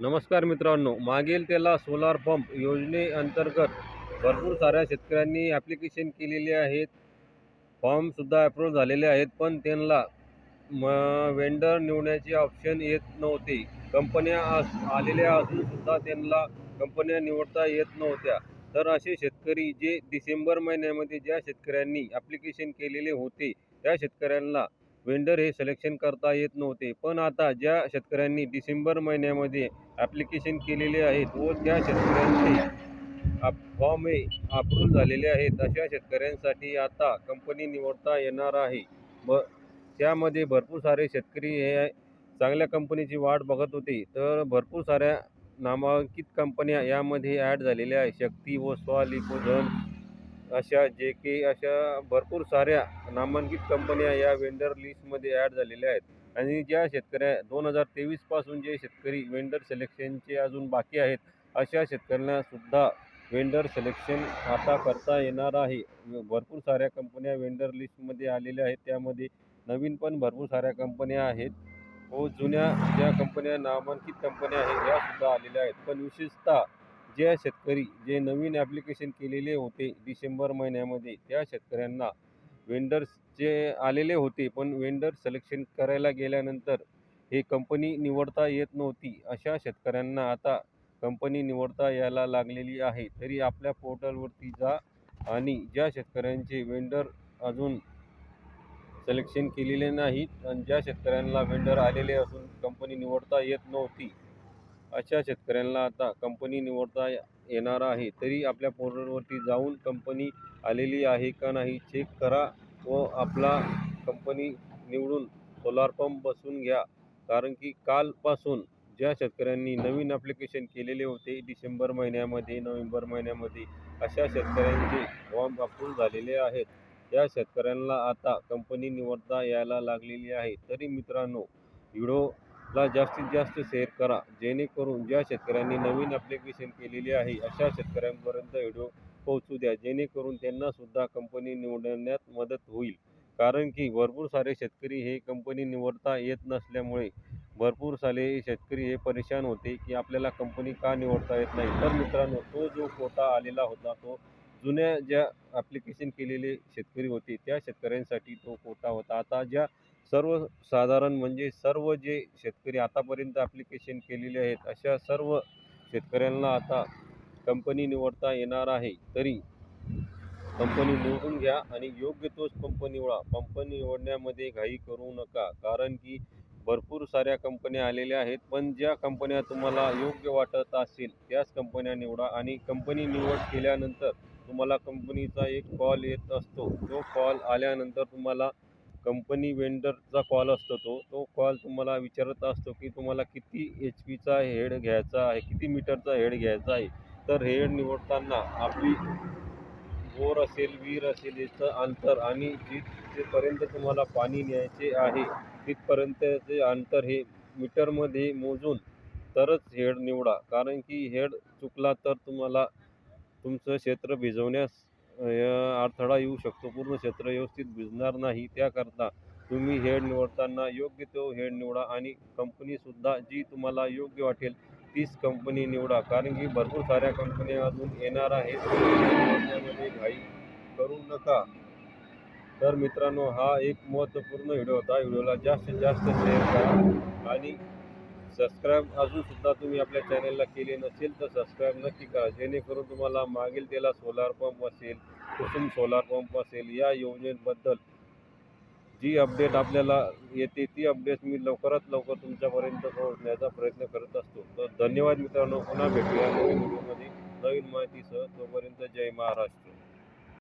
नमस्कार मित्रांनो मागील त्याला सोलार पंप योजनेअंतर्गत भरपूर साऱ्या शेतकऱ्यांनी ॲप्लिकेशन केलेले आहेत. फॉर्मसुद्धा अप्रूव्ह झालेले आहेत पण त्यांना म वेंडर निवडण्याचे ऑप्शन येत नव्हते. कंपन्या आस आलेल्या असूनसुद्धा त्यांना कंपन्या निवडता येत नव्हत्या. तर असे शेतकरी जे डिसेंबर महिन्यामध्ये ज्या शेतकऱ्यांनी ॲप्लिकेशन केलेले होते त्या शेतकऱ्यांना वेंडर हे सिलेक्शन करता येत नव्हते. पण आता ज्या शेतकऱ्यांनी डिसेंबर महिन्यामध्ये ॲप्लिकेशन केलेले आहेत व त्या शेतकऱ्यांचे आप फॉर्म हे अप्रूव्ह झालेले आहेत अशा शेतकऱ्यांसाठी आता कंपनी निवडता येणार आहे. ब त्यामध्ये भरपूर सारे शेतकरी हे चांगल्या कंपनीची वाट बघत होते. तर भरपूर साऱ्या नामांकित कंपन्या यामध्ये ॲड झालेल्या आहे शक्ती व स्वालिपोधन अशा जे के अशा भरपूर साऱ्या नामांकित कंपन्या या वेंडर लिस्टमध्ये ॲड झालेल्या आहेत. आणि ज्या शेतकऱ्या दोन हजार तेवीसपासून जे शेतकरी वेंडर सिलेक्शनचे अजून बाकी आहेत अशा शेतकऱ्यांनासुद्धा वेंडर सिलेक्शन आता करता येणार आहे. भरपूर साऱ्या कंपन्या वेंडर लिस्टमध्ये आलेल्या आहेत. त्यामध्ये नवीन पण भरपूर साऱ्या कंपन्या आहेत. व जुन्या ज्या कंपन्या नामांकित कंपन्या आहेत यासुद्धा आलेल्या आहेत. पण विशेषतः ज्या शेतकरी जे नवीन ॲप्लिकेशन केलेले होते डिसेंबर महिन्यामध्ये त्या शेतकऱ्यांना वेंडर्स जे आलेले होते पण वेंडर सिलेक्शन करायला गेल्यानंतर हे कंपनी निवडता येत नव्हती. अशा शेतकऱ्यांना आता कंपनी निवडता यायला लागलेली आहे. तरी आपल्या पोर्टलवरती जा आणि ज्या शेतकऱ्यांचे वेंडर अजून सिलेक्शन केलेले नाहीत आणि ज्या शेतकऱ्यांना वेंडर आलेले असून कंपनी निवडता येत नव्हती अशा शेतकऱ्यांना आता कंपनी निवडता येणार आहे तरी आपल्या पोर्टलवरती जाऊन कंपनी आलेली आहे का नाही चेक करा व आपला कंपनी निवडून सोलार पंप बसून घ्या. कारण की कालपासून ज्या शेतकऱ्यांनी नवीन ॲप्लिकेशन केलेले होते डिसेंबर महिन्यामध्ये नोव्हेंबर महिन्यामध्ये अशा शेतकऱ्यांचे फॉर्म अप्रूव्ह झालेले आहेत. त्या शेतकऱ्यांना आता कंपनी निवडता यायला लागलेली आहे. तरी मित्रांनो ला जास्तीत जास्त शेअर करा. जेणेकरून ज्या शेतकऱ्यांनी नवीन ॲप्लिकेशन केलेली आहे अशा शेतकऱ्यांपर्यंत व्हिडिओ पोहोचू द्या. जेणेकरून त्यांनासुद्धा कंपनी निवडण्यात मदत होईल. कारण की भरपूर सारे शेतकरी हे कंपनी निवडता येत नसल्यामुळे भरपूर सारे शेतकरी हे परेशान होते की आपल्याला कंपनी का निवडता येत नाही. तर मित्रांनो तो जो कोटा आलेला होता तो जुन्या ज्या ॲप्लिकेशन केलेले शेतकरी होते त्या शेतकऱ्यांसाठी तो कोटा होता. आता ज्या सर्वसाधारण म्हणजे सर्व जे शेतकरी आतापर्यंत ॲप्लिकेशन केलेले आहेत अशा सर्व शेतकऱ्यांना आता कंपनी निवडता येणार आहे. तरी कंपनी निवडून घ्या आणि योग्य तोच पंप निवडा. पंप निवडण्यामध्ये घाई करू नका. कारण की भरपूर साऱ्या कंपन्या आलेल्या आहेत पण ज्या कंपन्या तुम्हाला योग्य वाटत असेल त्याच कंपन्या निवडा आणि कंपनी निवड केल्यानंतर तुम्हाला कंपनीचा एक कॉल येत असतो. तो कॉल आल्यानंतर तुम्हाला कंपनी वेंडरचा कॉल असतो तो तो कॉल तुम्हाला विचारत असतो की तुम्हाला किती एच पीचा हेड घ्यायचा आहे किती मीटरचा हेड घ्यायचा आहे. तर हेड निवडताना आपली बोर असेल विहीर असेल याचं अंतर आणि जिथपर्यंत तुम्हाला पाणी न्यायचे आहे तिथपर्यंतचे अंतर हे मीटरमध्ये मोजून तरच हेड निवडा. कारण की हेड चुकला तर तुम्हाला तुमचं क्षेत्र भिजवण्यास अडथळा येऊ शकतो. पूर्ण क्षेत्र व्यवस्थित भिजणार नाही. त्याकरता तुम्ही हेड निवडताना योग्य तो हेड निवडा आणि कंपनीसुद्धा जी तुम्हाला योग्य वाटेल तीच कंपनी निवडा. कारण की भरपूर साऱ्या कंपन्या अजून येणार आहेत. निवडण्यामध्ये घाई करू नका. तर मित्रांनो हा एक महत्त्वपूर्ण व्हिडिओ होता. व्हिडिओला जास्तीत जास्त शेअर करा आणि सबस्क्राईब अजूनसुद्धा तुम्ही आपल्या चॅनलला केले नसेल तर सबस्क्राईब नक्की करा. जेणेकरून तुम्हाला मागील त्याला सोलार पंप असेल कुसुम सोलार पंप असेल या योजनेबद्दल जी अपडेट आपल्याला येते ती अपडेट मी लवकरात लवकर तुमच्यापर्यंत पोहोचण्याचा प्रयत्न करत असतो. तर धन्यवाद मित्रांनो. पुन्हा भेटूया नवीन व्हिडिओमध्ये नवीन माहितीसह तोपर्यंत जय महाराष्ट्र.